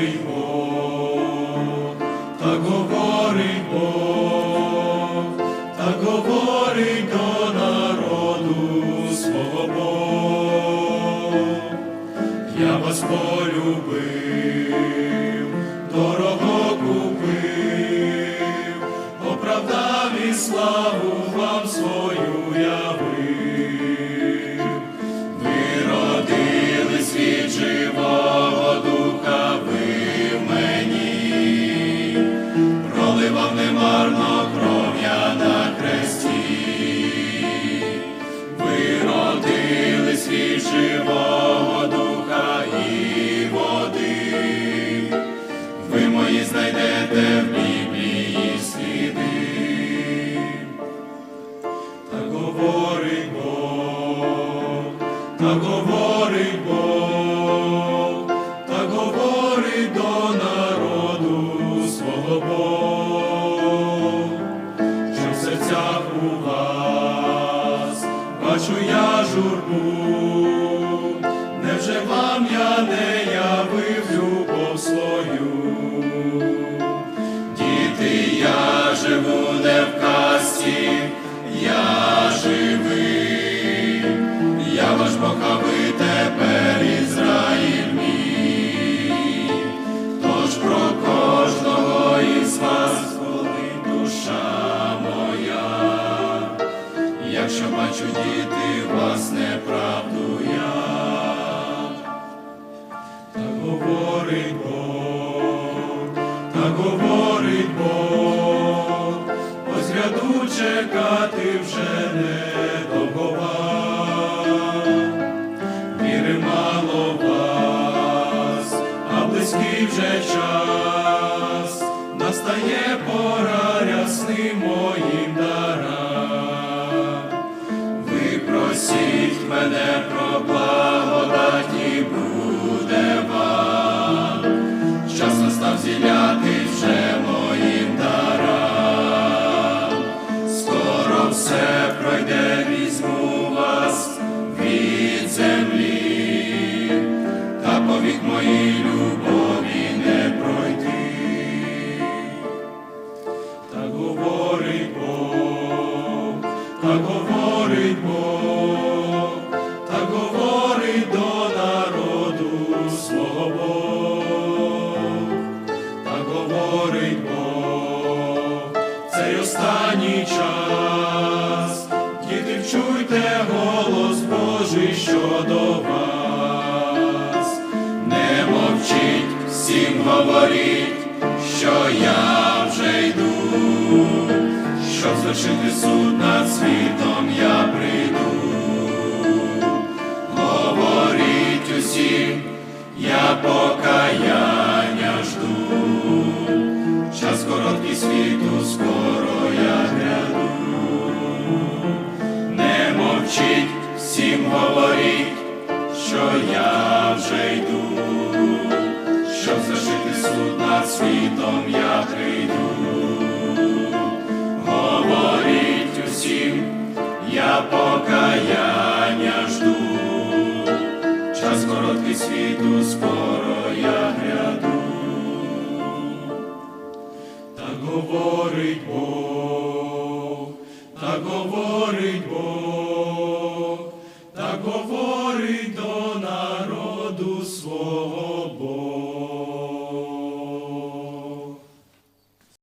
говорить живого духа і води, ви мої знайдете в Біблії сліди. Так говорить Бог, так говорить Бог, так говорить до народу свого Бог, що в серцях у вас бачу я журбу, невже вам я не явив любов свою? Діти, я живу не в касті, я живий, я ваш Бог, а ви тепер Ізраїль мій. Тож про кожного із вас болить душа моя, якщо бачу діти вас неправду я. Говорить Бог, так говорить Бог, ось гряду чекати вже недовго вам. Віри мало вас, а близький вже час, настає пора рясним моїм дарам. Ви просіть мене говорить Бог, так говорить Бог, так говорить до народу свого Бог, так говорить Бог, цей останній час, діти, вчуйте голос Божий щодо вас, не мовчіть, всім говоріть, що я звершити суд над світом я прийду. Говоріть усім, я покаяння жду, час короткий світу, скоро я гряду. Не мовчіть, всім говоріть, що я вже йду, щоб зашити суд над світом я покаяння жду, час короткий світу, скоро я гряду. Так говорить Бог, так говорить Бог, так говорить Бога.